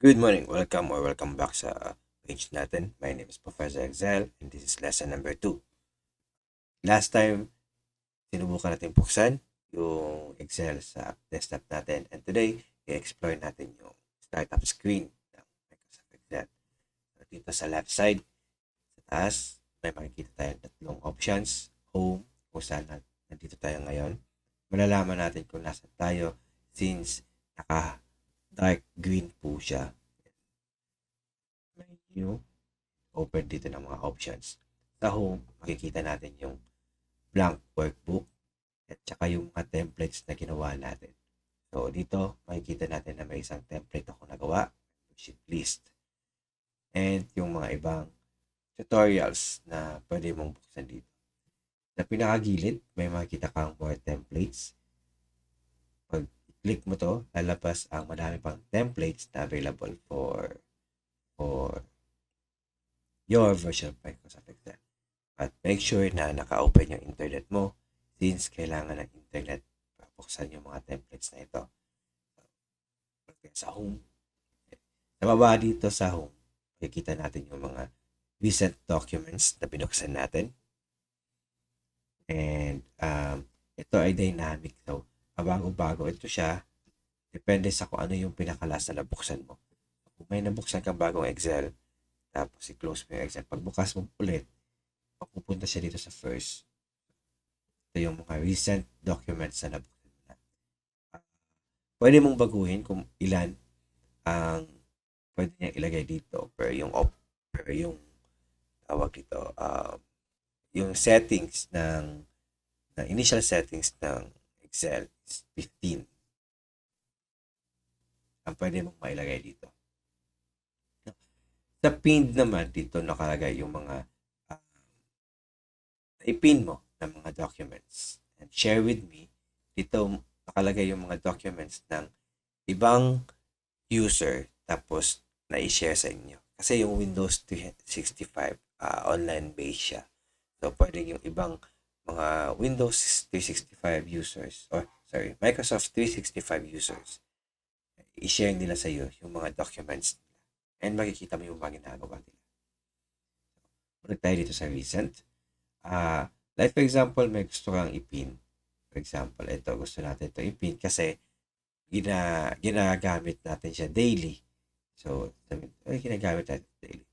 Good morning, welcome or welcome back sa page natin. My name is Professor Excel and this is lesson number 2. Last time, sinubukan natin buksan yung Excel sa desktop natin and today, i-explore natin yung startup screen ng Microsoft Excel. Dito sa left side, sa taas, may makikita tayong tatlong options. Home, kung saan na- nandito tayo ngayon. Malalaman natin kung nasa tayo since naka dark green po siya. Menu, open dito ng mga options. Sa home, makikita natin yung blank workbook at saka yung mga templates na ginawa natin. So, dito, makikita natin na may isang template ako nagawa, sheet list. And yung mga ibang tutorials na pwede mong buksan dito. Sa pinakagilid, may makikita kang more templates. Pag click mo to, lalabas ang madami pang templates na available for for your version of Microsoft Excel. At make sure na naka-open yung internet mo since kailangan ng internet para buksan yung mga templates na ito. Sa home. Sa baba dito sa home, makikita natin yung mga recent documents na binuksan natin. And um, ito ay dynamic. So, bago-bago ito siya. Depende sa kung ano yung pinakalas na nabuksan mo. Kung may nabuksan kang bagong Excel, tapos i-close mo yung Excel. Pag bukas mo ulit, mapupunta siya dito sa first. Ito yung mga recent documents na nabuksan mo na. Ah, pwede mong baguhin kung ilan ang pwede niya ilagay dito. Pero yung op, pero yung tawag dito, um, yung settings ng, ng initial settings ng Excel 15 ang pwede mong mailagay dito. Sa pinned naman, dito nakalagay yung mga uh, ipin mo ng mga documents. And share with me, dito nakalagay yung mga documents ng ibang user tapos na-share sa inyo. Kasi yung Windows 365 uh, online based siya. So, pwede yung ibang mga Windows 365 users or sorry, Microsoft 365 users i-share nila sa iyo yung mga documents nila. And makikita mo yung mga ginagawa nila. Balik tayo dito sa recent. Uh, like for example, may gusto kang ipin. For example, ito gusto natin ito ipin kasi gina, ginagamit natin siya daily. So, ay, ginagamit natin daily.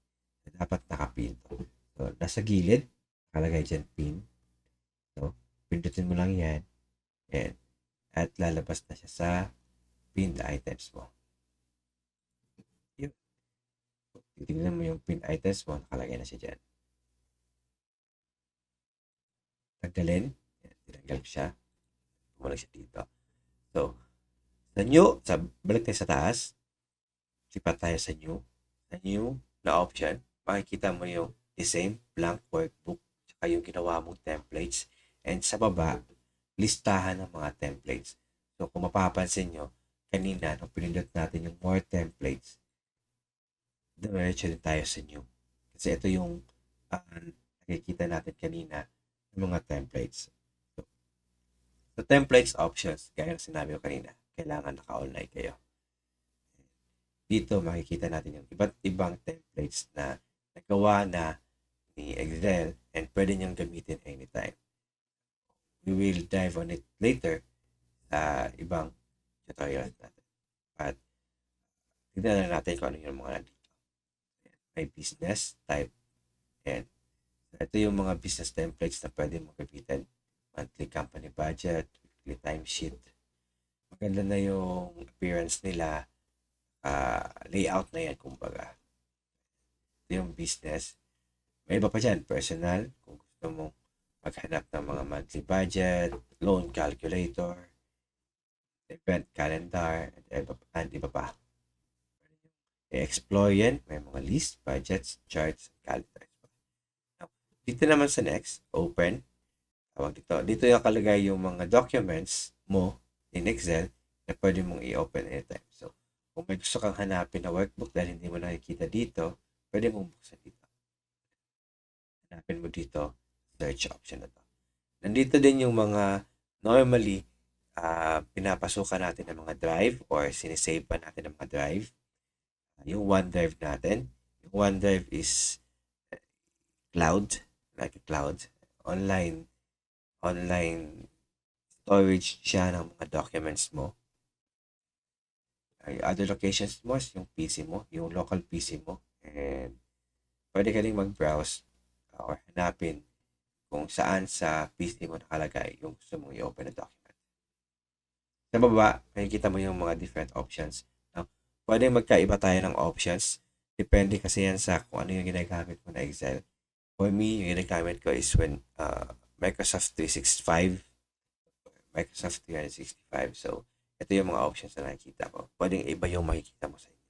Dapat nakapin to. So, nasa gilid, nakalagay dyan pin. So, pindutin mo lang yan. And, at lalabas na siya sa pinned items mo. Yun. Titignan mo yung pinned items mo, nakalagay na siya dyan. Tanggalin. Tinanggal ko siya. Bumalik siya dito. So, sa new, sa, balik tayo sa taas. Sipat tayo sa new. Sa new na option, makikita mo yung the same blank workbook tsaka yung ginawa mong templates. And sa baba, listahan ng mga templates. So, kung mapapansin nyo, kanina, nung pinindot natin yung more templates, diretso din tayo sa new. Kasi ito yung uh, nakikita natin kanina ng mga templates. So, so, templates options, gaya ng sinabi ko kanina, kailangan naka-online kayo. Dito makikita natin yung iba't ibang templates na nagawa na ni Excel and pwede niyong gamitin anytime. We will dive on it later sa ibang tutorials natin. At tignan na natin kung ano yung mga nandito. May business type. And ito yung mga business templates na pwede mo gamitin. Monthly company budget, weekly timesheet. Maganda na yung appearance nila. Uh, layout na yan, kumbaga. Ito yung business. May iba pa dyan, personal. Kung gusto mo maghanap ng mga monthly budget, loan calculator, event calendar, and iba pa. I-explore yan. May mga list, budgets, charts, calendars. Now, dito naman sa next, open. Tawag dito. Dito yung kalagay yung mga documents mo in Excel na pwede mong i-open anytime. So, kung may gusto kang hanapin na workbook dahil hindi mo nakikita dito, pwede mong buksan dito. Hanapin mo dito, search option na to. Nandito din yung mga normally uh, pinapasukan natin ng mga drive or sinisave pa natin ng mga drive. yung OneDrive natin. Yung OneDrive is eh, cloud, like a cloud, online, online storage siya ng mga documents mo. Ay, other locations mo is yung PC mo, yung local PC mo. And pwede ka rin mag-browse uh, or hanapin kung saan sa PC mo nakalagay yung gusto mong i-open na document. Sa baba, makikita mo yung mga different options. No? Pwede magkaiba tayo ng options. Depende kasi yan sa kung ano yung ginagamit mo na Excel. For me, yung ginagamit ko is when uh, Microsoft 365, Microsoft 365. So, ito yung mga options na nakikita ko. Pwedeng iba yung makikita mo sa inyo.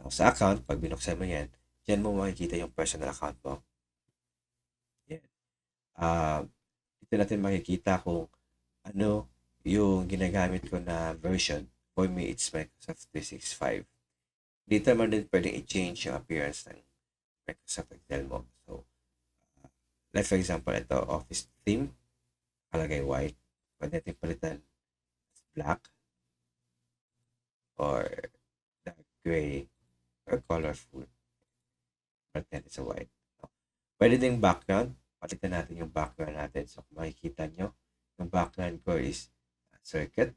So, sa account, pag binuksan mo yan, dyan mo makikita yung personal account mo. Uh, dito natin makikita kung ano yung ginagamit ko na version. For me, it's Microsoft 365. Dito naman din pwedeng i-change yung appearance ng Microsoft Excel mo. So, uh, like for example, ito, office theme, kalagay white. Pwede natin palitan black or dark gray or colorful. Palitan sa white. Pwede din background. Palitan natin yung background natin. So, kung makikita nyo, yung background ko is circuit.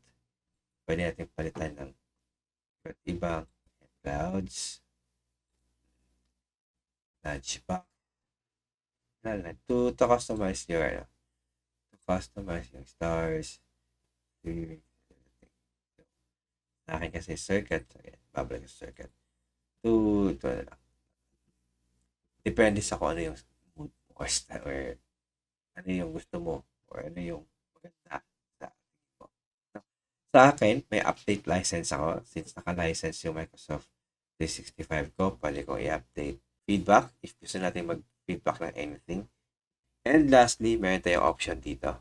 Pwede natin palitan ng ibang clouds, notchback, na to, to customize your, ano, to customize yung stars, sa akin kasi circuit, so, yan, babalik sa circuit, to, to, ano, depende sa kung ano yung mo or, ano yung gusto mo, or ano yung maganda sa mo. So, sa akin, may update license ako since naka-license yung Microsoft 365 ko, pwede kong i-update feedback if gusto natin mag-feedback ng anything. And lastly, meron tayong option dito.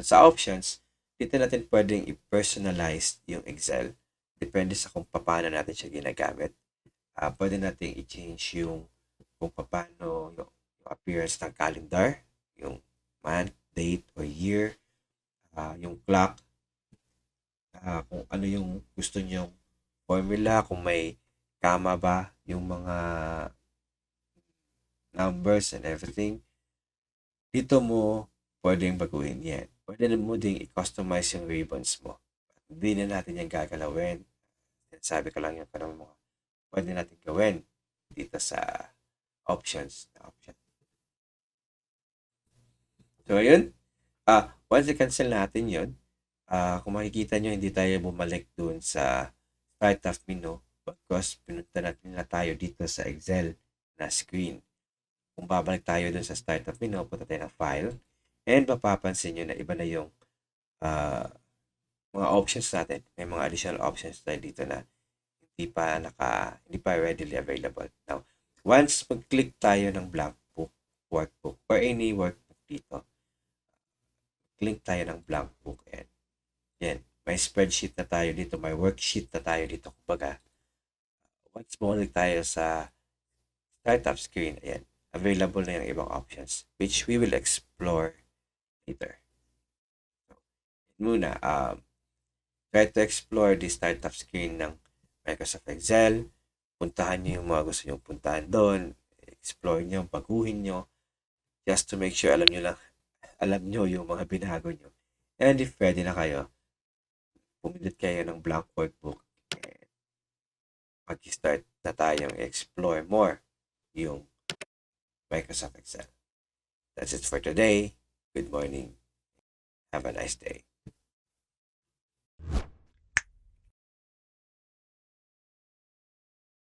Sa options, dito natin pwedeng i-personalize yung Excel. Depende sa kung paano natin siya ginagamit. Uh, pwede natin i-change yung kung paano yung appearance ng calendar, yung month, date, or year, uh, yung clock, uh, kung ano yung gusto nyong formula, kung may kama ba yung mga numbers and everything. Dito mo pwedeng baguhin yan. Pwede mo ding i-customize yung ribbons mo. Hindi na natin yan gagalawin. Sabi ko lang yung parang mga pwede natin gawin dito sa options na option. So, ayun. Ah, once i-cancel natin yun, ah, kung makikita nyo, hindi tayo bumalik dun sa start of menu because pinunta natin na tayo dito sa Excel na screen kung babalik tayo dun sa startup menu, punta tayo ng file, and mapapansin nyo na iba na yung uh, mga options natin. May mga additional options tayo dito na hindi pa naka, hindi pa readily available. Now, once mag-click tayo ng blank book, workbook, or any workbook dito, click tayo ng blank book and yan, may spreadsheet na tayo dito, may worksheet na tayo dito. Kumbaga, once bumalik tayo sa startup screen, ayan, available na yung ibang options which we will explore later. So, muna, um, try to explore the startup screen ng Microsoft Excel. Puntahan nyo yung mga gusto nyo puntahan doon. Explore nyo, baguhin nyo. Just to make sure alam nyo lang, alam nyo yung mga binago nyo. And if ready na kayo, pumindot kayo ng blank workbook and mag-start na tayong explore more yung Microsoft Excel. That's it for today. Good morning. Have a nice day.